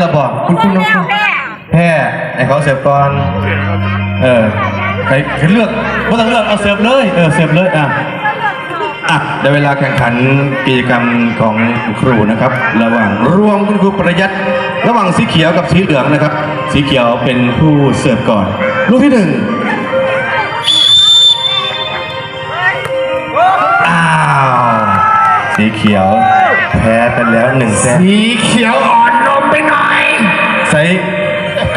ระบอกคุณคุณน้องแพ้ไอ้เขาเสิร์ฟก่อนเออใครใครเลือกไม่ต้องเลือกเอาเสิร์ฟเลยเออเสิร์ฟเลยอะอะได้เวลาแข่งขันกิจกรรมของครูนะครับ ระหว่างรวมคุณครูประยัดระหว่างสีเขียวกับสีเหลืองนะครับ สีเขียวเป็นผู้เสิร์ฟก่อน ลูกที่หนึ่งอ้าวสีเขียวแพ้ไปแล้วหนึ่งแต้มสีเขียวอ่อนนม ไปหน่อยใช้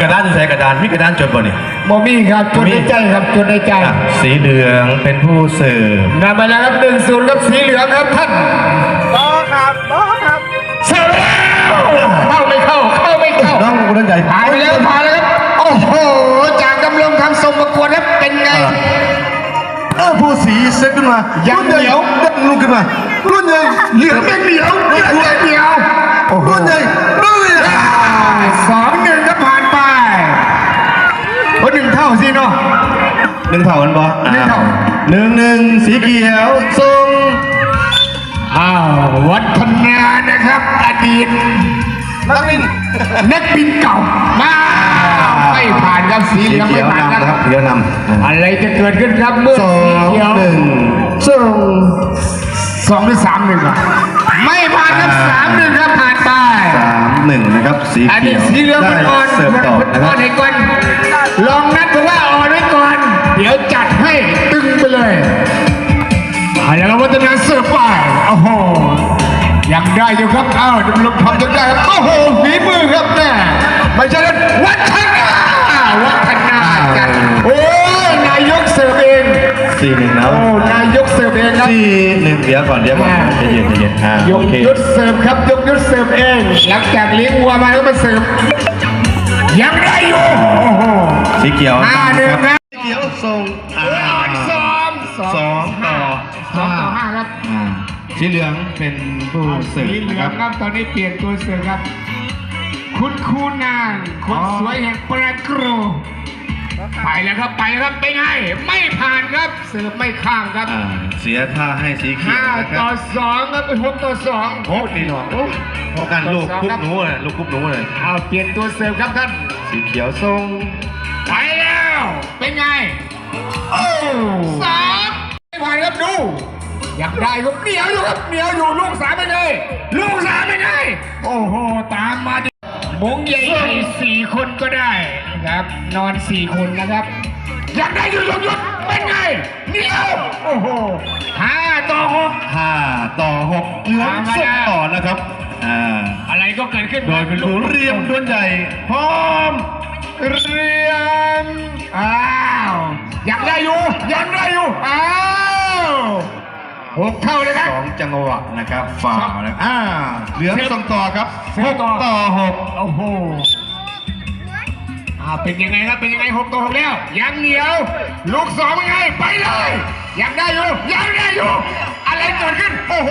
กระดานใช้กระดานมีกระดานจดบ่เนี่ยโมมี่ครับจนในใจครับจนในใจอะสีเหลืองเป็นผู้เสิร์ฟนำไปแล้วครับหนึ่งศูนย์ครับสีเหลืองครับท่านบอครับบอครับเสิร์ฟแล้วเข้าไม่เข้าเข้าไม่เข้าน้องคนนั้นใหญ่ผ่านไปแล้วผ่านแล้วครับโอ้โหจากดำรงคำทรงประกวดครับเป็นไงเออผู้สีเซ็ตขึ้นมายัยังเหนียวดังลุกขึ้นมารุ่นใหญ่เหลืองเป็นเหนียวเหนียวเหนียว โอ้โหรุ่นใหญ่รุ่นใหญ่สองหนึ่งก็ผ่านไปโอ้หนึ่งเท่าสิเนาะหนึ่งเท่ากันบ่หนึ่งเท่าหนึ่งหนึ่งสีเขียวทรงอ้าววัฒนานะครับ อดีต นักบินนักบินเก่ามาไม่ผ่านครับสีเหสีลืองเขีไม่ยวผ่านนำคนะครัรับบเขียวนำอะไรจะเกิดขึ้นครับเมื่อสอสีงเขียวหนึ่งส่งสองหรือสามหนึ่งอะไม่ผ่านครับสามหนึ่งครับผ่านไปสามหนึ่งนะครับสีอันเขีนี้ยวสีเหลืองได้มันอ่อนเสิร์ฟต่อมันนะคอ่รัอบนให้ก่อนลองนัดดูว่าอ่อนไว้ก่อน เดี๋ยวจัดให้ตึงไปเลยเอาแล้วครับวัฒนาเสิร์ฟไปโอ้โห ยังได้อยู่ครับอ้าวดำรงทำจนได้ครับโอ้โหฝีมือครับแน่ไม่ใช่นั้นวัฒนาวัฒนาจัดโอ้ยนายกเสิร์ฟเองสี่หนึ่งแล้วโอ้นายกเสิร์ฟเองครับ สี่หนึ่งเดี๋ยวก่อนเดี๋ยวก่อนใจเย็นใจเย็นอ่ายโอกเคยุดเสิร์ฟครับยกยุดเสิร์ฟเอง หลังจากเลี้ยงวัวมาแล้วมาเสิร์ฟยังได้อยู่โอ้โหสีเขียวห้าหนึ่งครับสีเขียวทรง สีเหลืองเป็นผู้เสิร์ฟสีเหลืนะคอรังบครับตอนนี้เปลี่ยนตัวเสิร์ฟครับ คุณครูนางคนสวยแห่งประกรูไปแล้วครับไปแล้วครับเป็นไงไม่ผ่านครับเสิร์ฟไม่ข้ามครับอ่าเสียท่าให้สีเขียวห้านะคต่รัอบสองครับเป็นหกต่อสองโอ้ดีหน่อยพบกันลูกคุบหนูเลยลูกคุบหนูเลยเอาเปลี่ยนตัวเสิร์ฟครับท่าน สีเขียวทรงไปแล้ว เป็นไง โอ้สามไม่ผ่านครับดู อยากได้ก็เหนียวอยู่ครับเหนียวอยู่ลูกสามเป็นไงลูกสามเป็นไงโอ้โหตามมาดิมงใหญ่ๆสี่คนก็ได้นะครับ นอนสี่คนนะครับ อยากได้อยู่ยกยกเป็นไงเหนียวโอ้โหห้าต่อหกห้าต่อหกเหลืองธรรมส้มดาต่อนะครับอ่าอะไรก็เกิดขึ้นโดยเป็นผู้เรียมดวนใหญ่พร้อมเรียนอ้าวอยากได้อยู่ยังได้อยู่อ้าว หกเท่าเลยครับสองจังหวะนะครับฝ่าวนะอ่าเหลืองส่งต่อครับเสีหยกต่อต่อหกโอ้โหอ่าเป็นยังไงครับเป็นยังไงหกต่อหกแล้ว ยังเหนียว ลูกสองเป็นไงไปเลยยังได้อยู่ยังได้อยู่อะไรเกิดขึ้นโอ้โห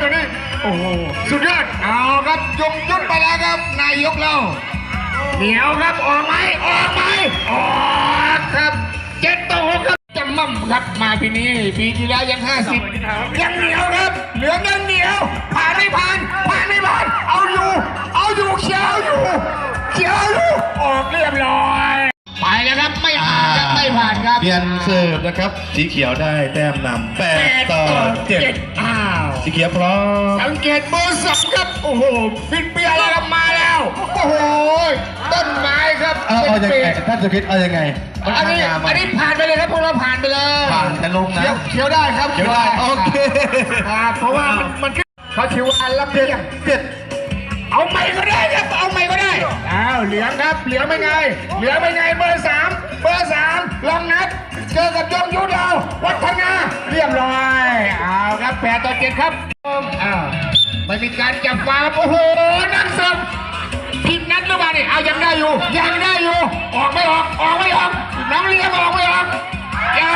ตัวนี้โอ้โหสุดยอดเอาครับยกยุดไปแล้วครับนายกเราเหนียวครับออกไหมออกไหมออกครับ มั่มครับมาปีนี้ปีที่แล้วยังห้าสิบยังเหนียวครับ เหลืองยังเหนียวผ่านไม่ผ่านผ่านไม่ผ่านเอาอยู่ เอาอยู่เขียวอยู่เขียวอยู่ออกเรียบร้อยไปแล้วครับไม่ผ่านครับไม่ผ่านครับเปลี่ยนเสิร์ฟนะครับ สีเขียวได้แต้มนำแปดต่อเจ็ดอ้าวสีเขียวพร้อมสังเกตเบอร์สองครับโอ้โหฟินเปียแล้วครับมาแล้ว โอ้โหต้นไม้ครับเอาเอายังป็ไงนๆท่านสุคิดเอายังไงมันอันนี้ทำงานมาอันนี้ผ่านไปเลยครับพวกเราผ่านไปเลยผ่านแต่ลงนะเขียวเขียวได้ครับเขียวได้โอเคครับเพราะว่ามันมันขึ้นเขาถือว่าอันละเพียงเจ็ดเอาใหม่ก็ได้ครับเอาใหม่ก็ได้อ้าวเหลืองครับเหลืองเป็นไง เหลืองเป็นไงเบอร์สามเบอร์สามลองนัดเจอกับยงยุทธเราวัฒนาเรียบร้อยเอาครับแปดต่อเจ็ดครับอ้าวไม่มีการจับฟาวล์โอ้โหนักเสิร์ฟผิดนัดหรือ เปล่าเนี่ยเอายังได้อยู่ ยังได้อยู่ ออกไม่ออกออกไม่ออกน้องเลี้ยงออกไม่ออกย่า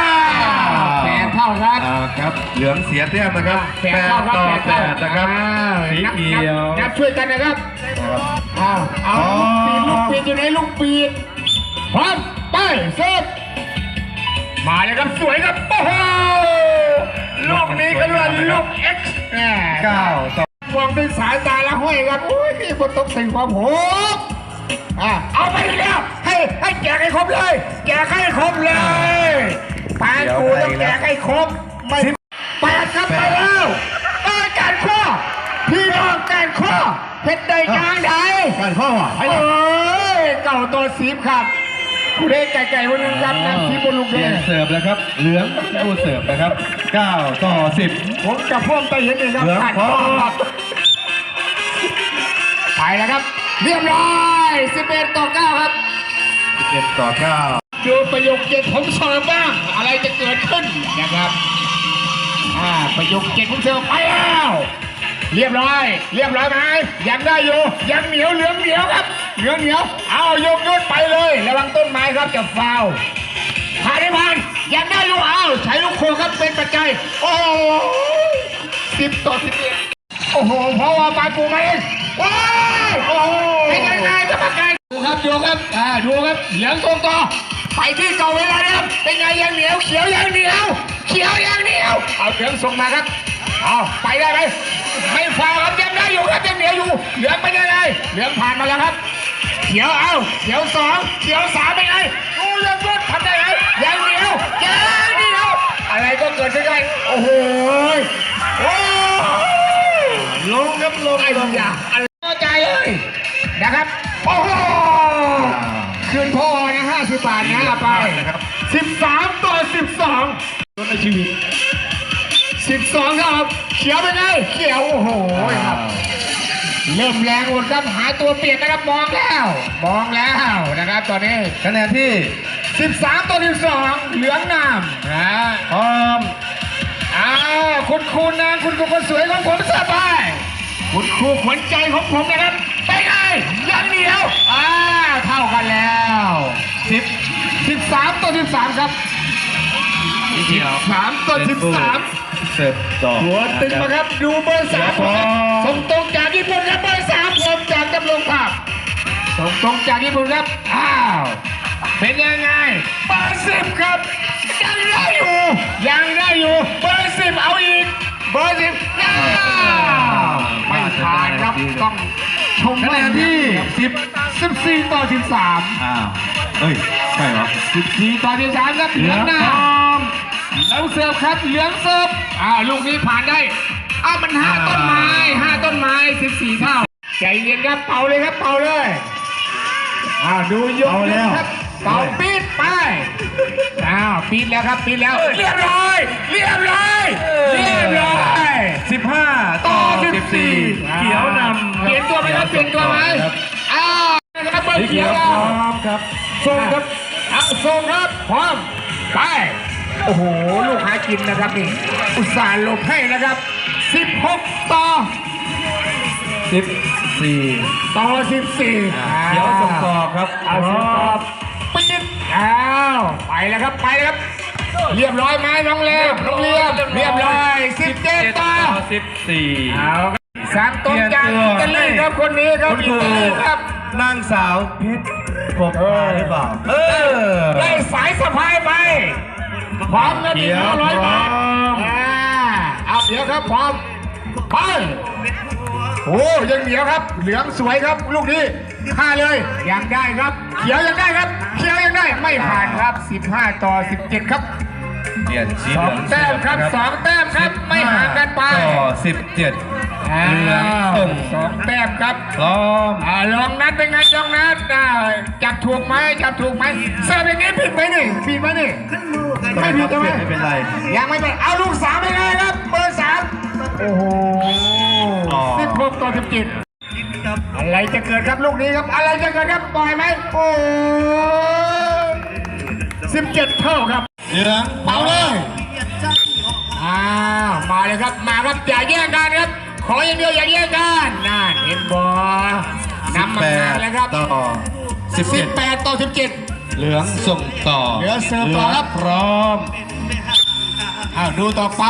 แปดเท่าครับอ่าครับ เหลืองเสียแต้มนะครับแปดเท่าครับต่อแปดแปเท่าดนะครับอ่าสีนับเขียวนับนับช่วยกันนะครับอ้าวเอาอ๋อลูกปีนลูกปีนอยู่ในลูกปีนพร้อมไปเสิร์ฟมาเลยครับสวยครับโอ้โหลูกนี้ก็เรียกว่าลูก X แหม่เก้าต่อมองด้วยสายตาละห้อยครับโอ้ยนี่บนต้องใส่ความโหด อะเอาไปแล้วให้ให้แจกให้ครบเลย แจกให้ครบเลยปานกูต้องแจกให้ครบไม่แปดครับไปแล้วเออการข้อพี่น้องการข้อเพชรได้กลางใดการข้อว่ะเอ้ยเก่าตัวสีบครับผู้เล่นไก่ๆวันนึงครับน้ำสีบนลูกเปลี่เล่ยนเสิร์ฟแล้วครับ เหลืองผู้เสิร์ฟนะครับ 9 ต่อ 10 ผมกับพ่วงไปเห็นเองครับเหลืองการพอข้อครับไปแล้วครับ เรียบร้อย11ต่อ9ครับ11ต่อ9ดูประโยคเจ็ดผมเสริมบ้างอะไรจะเกิดขึ้นนะครับอ่าประโยคเจ็ดผมเสริมไปแล้วเรียบร้อย เรียบร้อยไหมยังได้อยู่ยังเหนียวเหลืองเหนียวครับเหลืองเหนียวเอายกยศไปเลย ระวังต้นไม้ครับจะฟาวผ่านได้ผ่านยังได้อยู่เอาใช้ลูกโคครับเป็นปัจจัยโอ้สิบต่อสิบเอ็ดโอ้โหเพราะว่าปลายปูมาเองว้าย โอ้ยังไงจะมาไกลดูครับดูครับอ่าดูครับเหลืองตรงต่อไปที่เก่าเวลาเดิมเป็นไงยังเหนียวเขียวยังเหนียวเขียวยังเหนียวเอาเหลืองส่งมาครับเอาไปได้ไหมไม่ฟาวครับยังได้อยู่ครับยังเหนียวอยู่เหลืองเป็นยังไงเหลืองผ่านมาแล้วครับเขียวเอาเขียวสองเขียวสามเป็นไงโอ้ยังรถทำได้ไหมยังเหนียวยังเหนียวอะไรก็เกิดขึ้นได้โอ้โหโอ้ลงครับลงไอ้บางอย่า นะครับ โอ้โหคืนพ่อนะห้าสิบบาทนะเอาไปสิบสามต่อสิบสองในชีวิตสิบสองครับ เขียวเป็นไงเขียวโอ้โหครับเริ่มแรงหมดครับหาตัวเปลี่ยนนะครับมองแล้วมองแล้วนะครับ ตอนนี้คะแนนที่ 13ต่อ12เหลืองนำนะพร้อมอ้าวคุณครูนางคุณครูคนสวยของผมสบายคุณครูขวัญใจของผมนะครับไปไง ยังเหนียวอ้าวเท่ากันแล้ว10 13ต่อ13ครับเขียว3ต่อ13เสิร์ฟต่อหัวตึงมาครับดูเบอร์สามครับส่งตรงจากญี่ปุ่นครับเบอร์สามผมจากดำรงภาพส่งตรงจากญี่ปุ่นครับอ้าวเป็นยังไงเบอร์สิบครับยังได้อยู่ ยังได้อยู่เบอร์สิบเอาอีกเบอร์สิบอ้าวไม่ผ่านครับต้อง ชมคะแนนที่สิบสิบสี่ต่อสิบสามอ้าวเอ้ย ใช่เหรอสิบสี่ต่อสิบสามครับเหลืองหน้าแล้วเสิร์ฟครับเหลืองเสิร์ฟอ่าลูกนี้ผ่านได้อ้าวมันห้าต้นไม้ห้าต้นไม้สิบสี่เท่าใจเย็นครับเป่าเลยครับเป่าเลยอ้าวดูยกเอาแล้ว ครับเป่าปี๊ดไปอ้าวปี๊ดแล้วครับปี๊ดแล้วเรียบร้อยเรียบ ไหมครับเปลี่ยนตัวไหมครับอ้าวนะครับเบอสีร์เขีเขียยววพร้อมครับส่งครับเอาส่งครับพร้อมไปโอ้โห ลูกหากินนะครับนี่ อุตส่าห์หลบให้นะครับ 16 ต่อ 14 ต่อ 14เขียวส่งต่อครับเอาสิครับปิดอ้าวไปแล้วครับไปแล้วครับ เรียบร้อยไหมน้องเล็บน้องเรียบเรียบร้อย 17 ต่อ 14เอาครับ สามต้นจากเปลี่อิยนตัวตาลีครับคนนี้ครับคุณครูอิตาลีครับนางสาวเพชรปกมาหรือเปล่า เออ ได้สายสะพายไป พร้อมนะเขีดียวห้าร้อยบาทพร้อมอ่าเอาเดี๋ยวครับพร้อมไปโอ้ยังเหนียวครับ เหลืองสวยครับลูกนี้ฆ่าเลยยังได้ครับ เขียวยังได้ครับ เขียวยังได้ไม่ผ่านครับ 15 ต่อ 17 ครับเปลี่ยนสีสเหอลืงองแต้มครับสองแต้มครับ ไม่ห่างกันไปต่อ17 เหลืองส่งสองแต้มครับพร้อมอ่าลองนัดเป็นไงลองนัดอ่าจับถูกไหมจับถูกไหมเสิร์ฟอย่างนี้ผิดไหมนี่ผิดไหมนี่ ไม่ผิดใช่ไหม ไม่เป็นไร ยังไม่เป็นเอาลูกสามเป็นไงครับเบอร์สามโอ้โหอ๋อ สิบหกต่อสิบเจ็ดอะไรจะเกิดครับลูกนี้ครับ อะไรจะเกิดครับปล่อยไหมโอ้สิบเจ็ดเท่าครับ เหลืองเป่าเลยอ้าวมาเลยครับมาครับอย่าแย่งกันครับ ขออย่างเดียวอย่าแย่งกันนั่นเห็นบอนำมางานแล้วครับต่อ18 ต่อ 17 เหลืองส่งต่อ เหลือเสิร์ฟต่อครับพร้อมอ้าวดูต่อไป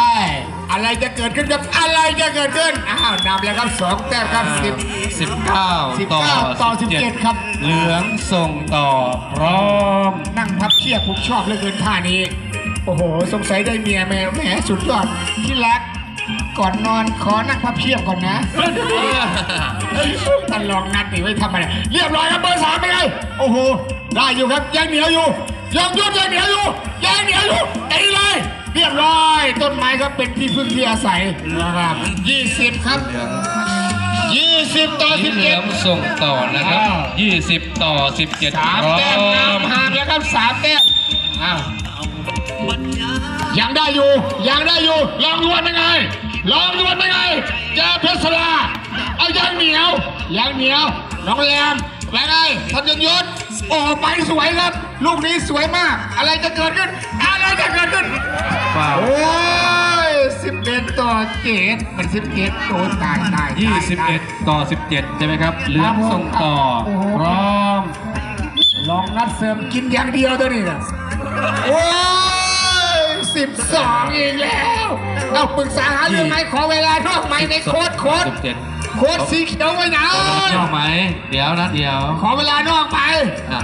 อะไรจะเกิดขึ้นครับอะไรจะเกิดขึ้นอ้าวนำแล้วครับสองแต้มครับสิบ19ต่อ19ต่อ17ครับ เหลืองส่งต่อพร้อม นั่งพับเพียบผมชอบเหลือเกินท่านี้ โอ้โห สงสัยได้เมียแม่แหมสุดยอดที่รัก ก่อนนอนขอนั่งพับเพียบก่อนนะตลองนัดนี่ไว้ทำอะไรเรียบร้อยครับเบอร์สามเป็นไงโอ้โหได้อยู่ครับยังเหนียวอยู่ยังยุดยังเหนียวอยู่ยังเหนียวอยู่ตีเลยเรียบร้อย ต้นไม้ครับเป็นที่พึ่งที่อาศัยนะครับยี่สิบครับยี่สิบต่อสีสิบเหลืเจ็อดงส่งต่อนะครับอ้าว20ต่อ17สามพร้อแต้มมนำห่างแล้วครับสามแต้มอ้าวยังได้อยู่ยังได้อยู่ลองดวลเป็นไง ลองดวลเป็นไงเจอเพชรสลาเอายังเหนียวยังเหนียวน้องแรมเป็นไงทันยงยศโอ้ไปสวยครับ ลูกนี้สวยมาก อะไรจะเกิดขึ้น อะไรจะเกิดขึ้นเปล่าโอ้ยสิบเอ็ดต่อเจ็ดเป็นสิบเอ็ดโอ้ตายตายตายตาย21ต่อ17ใช่ไหมครับเหลืองส่งต่อโอ้โหพร้อมลองนัดเสริมกินอย่างเดียวตัวนี้นะโอ้ยสิบสองอีกแล้ว เอาปรึกษาหาเรื่องไหมขอเวลานอกไหมในโค้ดโค้ด17โค้ดสีเขียวไว้หน่อยชอบไหมเดี๋ยวนะเดี๋ยว ขอเวลานอกไปอะ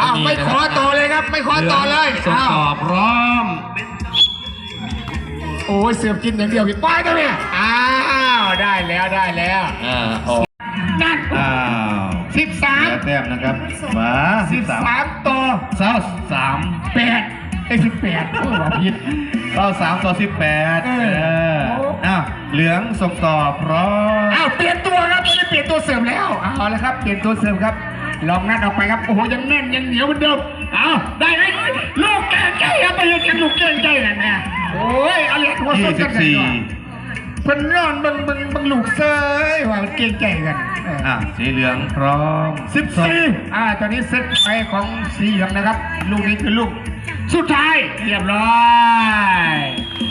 อ้าวไม่ขอต่อเลยครับ ไม่ขอต่อเลยส่งอ้าวต่อพร้อมโอ้ยเสือบกินอย่างเดียวพี่ป้ายตัวเนี่ยอ้าวได้แล้วได้แล้วอ่าออกนั่นอ้าวสิบสามเหลือแต้มนะครับมาสิบสามต่อเศร้าสามแปด ไอ้สิบแปดโอ้ว่าผิดเศร้าสามต่อสิบแปดเอเอออ อ้าวเหลืองส่งต่อพร้อมอ้าวเปลี่ยนตัวครับตอนนี้เปลี่ยนตัวเสริมแล้วเอาละครับเปลี่ยนตัวเสริมครับ ลองนัดออกไปครับโอ้โหยังแน่นยังเหนียวเหมือนเดิมเอาได้ไหมลูกแก่ใจครับไปยังยังลูกแก่ใจนั่นแน่โอ้ยเอาเหรียญหัวยี่ส้นสิกับนสี่ก่อน เพิ่นนอนเบิ่งเบิ่งเบิ่งลูกเซยว่ามันเก่งใจกันเอออะสีเหลืองพร้อมสิบสี่อ่าตอนนี้เซตไปของสีเหลืองนะครับ ลูกนี้คือลูก สุดท้ายเรียบร้อย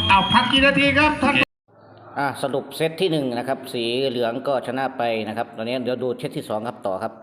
เอาพักกี่นาทีครับท่าน อะสรุปเซตที่หนึ่งนะครับ สีเหลืองก็ชนะไปนะครับ ตอนนี้เดี๋ยวดูเซตที่สองครับต่อครับ